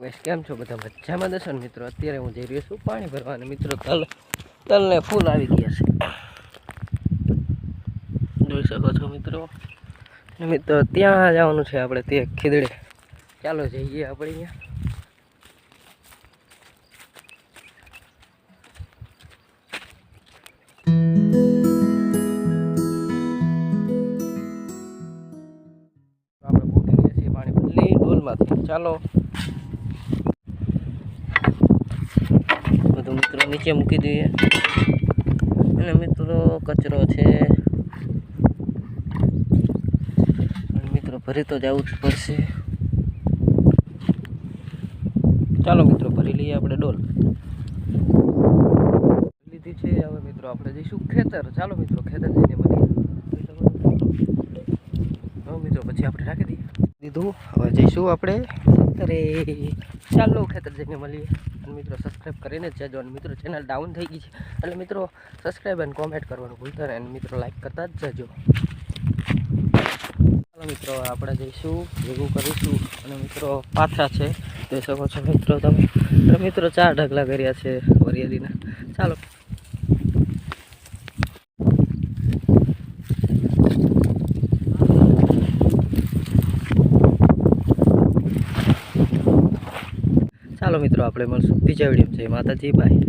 Guys કેમ છો બધા? મજામાં દર્શન મિત્રો? અત્યારે હું જઈ રહ્યો છું પાણી ભરવા મિત્રો, તલ તલને ફૂલ આવી ગયા છે. જોઈ શકો છો મિત્રો? મિત્રો, ત્યાં જવાનું છે આપણે તે ખીદડે. ચાલો જઈએ આપણે અહીંયા. આપણે મૂકી ગયા છીએ પાણી બદલી ડોલમાંથી ચાલો બધું મિત્રો નીચે મૂકી દઈએ. અને મિત્રો કચરો છે. મિત્રો ભરી તો જવું જ પડશે. ચાલો મિત્રો ભરી લઈએ આપણે ડોલ. લીધી છે. હવે મિત્રો આપણે જઈશું ખેતર. ચાલો મિત્રો ખેતર જઈને હવે મિત્રો પછી આપણે રાખી દઈએ. દીધું. હવે જઈશું આપણે. ખેતરે ચાલો ખેતર જઈને મળીએ. મિત્રો સબસ્ક્રાઈબ કરીને જ જજો અને મિત્રો ચેનલ ડાઉન થઈ ગઈ છે, એટલે મિત્રો સબસ્ક્રાઈબ અને કોમેન્ટ કરવાનું ભૂલતા નહીં અને મિત્રો લાઈક કરતા જ જજો. ચાલો મિત્રો, આપણે જઈશું, ભેગું કરીશું અને મિત્રો પાથરા છે. જોઈ શકો છો મિત્રો તમે. મિત્રો ચાર ઢગલા કર્યા છે વરિયાળીના. ચાલો. ચાલો મિત્રો આપણે મળશું બીજા વીડિયો જય માતાજી બાય.